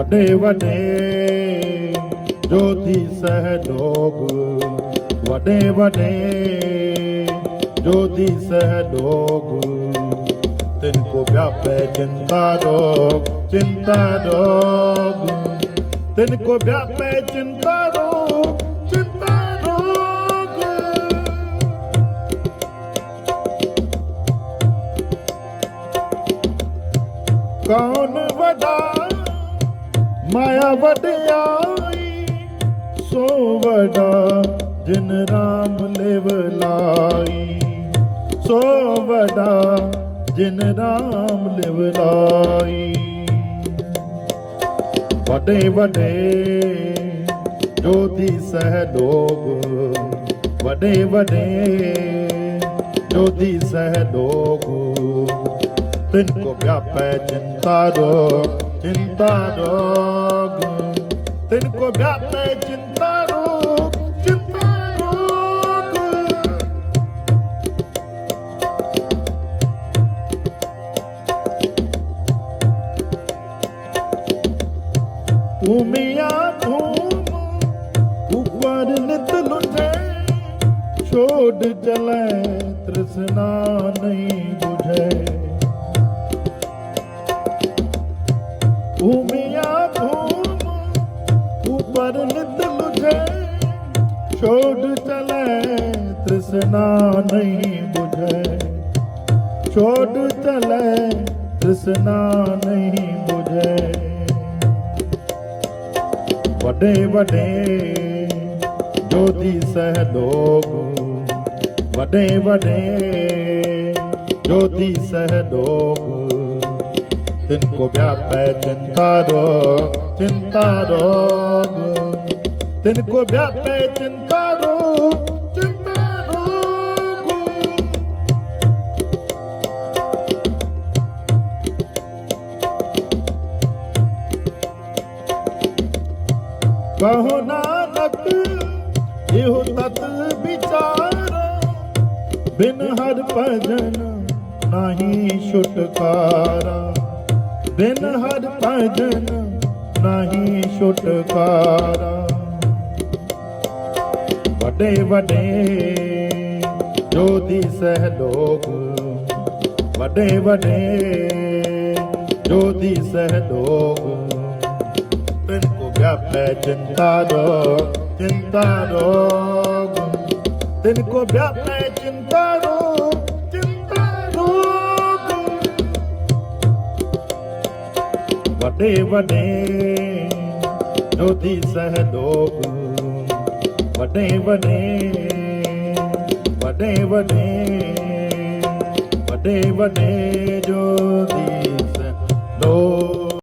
ਵੱਡੇ ਵੱਡੇ, ਜੋਤੀ ਸਹਿਲੋਗ ਵੱਡੇ ਵੱਡੇ, ਜੋਤੀ ਸਹਿਲੋਗ ਤਿਨ ਕੋ ਵਿਆਪੈ ਚਿੰਤਾ ਰੋਗ ਚਿੰਤਾ ਰੋਗ। ਤਿਨ ਕੋ ਵਿਆਪੈ ਚਿੰਤਾ ਰੋਗ ਚਿੰਤਾ ਰੋਗ। ਕੌਣ ਵਡਾ ਮਾਇਆ ਵਡਿਆਈ ਸੋ ਵਡਾ ਜਿਨ ਰਾਮ ਲਿਵ ਲਾਈ। ਸੋ ਵਡਾ ਜਿਨ ਰਾਮ ਲਿਵ ਲਾਈ। ਵੱਡੇ ਵੱਡੇ ਜੋਤੀ ਸਹਿਲੋਗ ਵੱਡੇ ਵੱਡੇ ਜੋਤੀ ਸਹਿਲੋਗ ਤਿਨ ਕੋ ਵਿਆਪੈ ਚਿੰਤਾ ਰੋਗ ਚਿੰਤਾ ਰੋਗ। ਤਿਨ ਕੋ ਵਿਆਪੈ ਚਿੰਤਾ ਰੋਗ ਚਿੰਤਾ ਰੋਗ। ਉਮਿਆ ਧੂਮ, ਉਪਰ ਨਿਤ ਲੁਟੇ। ਛੋੜ ਚਲੇ ਤ੍ਰਿਸ਼ਨਾ ਨਹੀਂ 부 ਝੇ ਉਮਿਆ ਧੂਮ, ਉਪਰ ਨਿਤ ਲੁਝੇ ਛੋੜ ਚਲੇ, ਤ੍ਰਿਸ਼ਨਾ ਨਹੀਂ ਬੁਝੇ। ਛੋੜ ਚਲੇ, ਤ੍ਰਿਸ਼ਨਾ ਨਹੀਂ ਬੁਝੇ। ਵੱਡੇ ਵੱਡੇ ਜੋਤੀ ਸਹਿਲੋਗ ਵੱਡੇ ਵੱਡੇ ਜੋਤੀ ਸਹਿਦੋਗ ਤਿਨ ਕੋ ਵਿਆਪੈ ਚਿੰਤਾ ਰੋਗ ਚਿੰਤਾ ਰੋਗ ਤਿਨ ਕੋ ਵਿਆਪੈ ਚਿੰਤਾ ਰੋਗ ਚਿੰਤਾ ਰੋਗ ਕਹੋ ਨਾਨਕ ਇਹੋ ਤਤ ਵਿਚਾਰ ਬਿਨ ਭਜਨ ਨਹੀਂ ਛੁਟਕਾਰਾ ਬਿਨ ਹਰ ਭਜਨ ਨਹੀਂ ਛੁਟਕਾਰਾ। ਵੱਡੇ ਵੱਡੇ ਜੋਤੀ ਸਹਿਲੋਗ ਵੱਡੇ ਵੱਡੇ ਜੋਤੀ ਸਹਿਲੋਗ ਤਿਨ ਕੋ ਵਿਆਪੈ ਚਿੰਤਾ ਰੋਗ ਚਿੰਤਾ ਰੋਗ ਤਿਨ ਕੋ ਵਿਆਪੈ ਚਿੰਤਾ ਰੋਗ ਵੱਡੇ ਵੱਡੇ ਜੋਤੀ ਸਹਿਲੋਗ ਵੱਡੇ ਵੱਡੇ ਵੱਡੇ ਵੱਡੇ ਵੱਡੇ ਵੱਡੇ ਜੋ